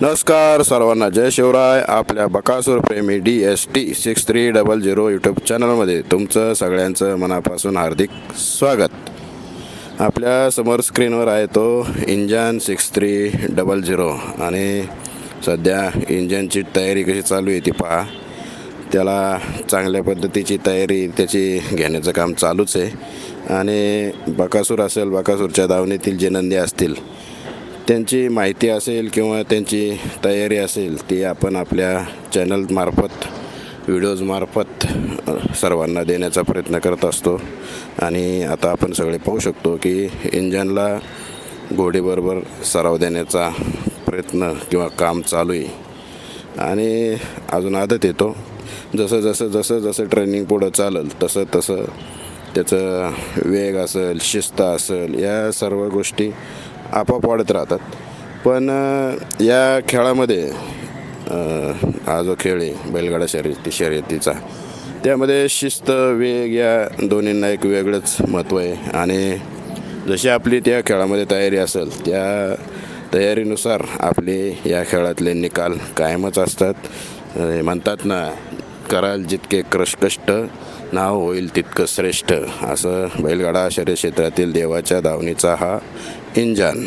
नमस्कार सर्वांना जय शिवराय आपल्या बकासूर प्रेमी D S T six three double zero YouTube चॅनलमध्ये तुमचं सगळ्यांचं मनापासून हार्दिक स्वागत. आपल्यासमोर स्क्रीनवर आहे तो engine six three double zero आणि सध्या इंजनची तयारी कशी चालू आहे ती पहा. त्याला चांगल्या पद्धतीची तयारी त्याची घेण्याचं काम चालूच आहे. आणि बकासूर असेल बकासूरच्या धावणीतील जे नंदी असतील त्यांची माहिती असेल किंवा त्यांची तयारी असेल ती आपण आपल्या चॅनलमार्फत व्हिडिओजमार्फत सर्वांना देण्याचा प्रयत्न करत असतो. आणि आता आपण सगळे पाहू शकतो की इंजनला घोडीबरोबर सराव देण्याचा प्रयत्न किंवा काम चालू आहे. आणि अजून आदत येतो. जसं जसं जसं जसं ट्रेनिंग पुढं चालेल तसं तसं त्याचं वेग असेल शिस्त असेल या सर्व गोष्टी आपोआप वाढत राहतात. पण या खेळामध्ये हा जो खेळ आहे बैलगाडा शर्यती शर्यतीचा त्यामध्ये शिस्त वेग या दोन्हींना एक वेगळंच महत्त्व आहे. आणि जशी आपली त्या खेळामध्ये तयारी असेल त्या तयारीनुसार आपले या खेळातले निकाल कायमच असतात. म्हणतात ना कराल जितके क्रश कष्ट नाव होईल तितकं श्रेष्ठ. असं बैलगाडा शर्यत क्षेत्रातील देवाच्या धावणीचा हा इंजन.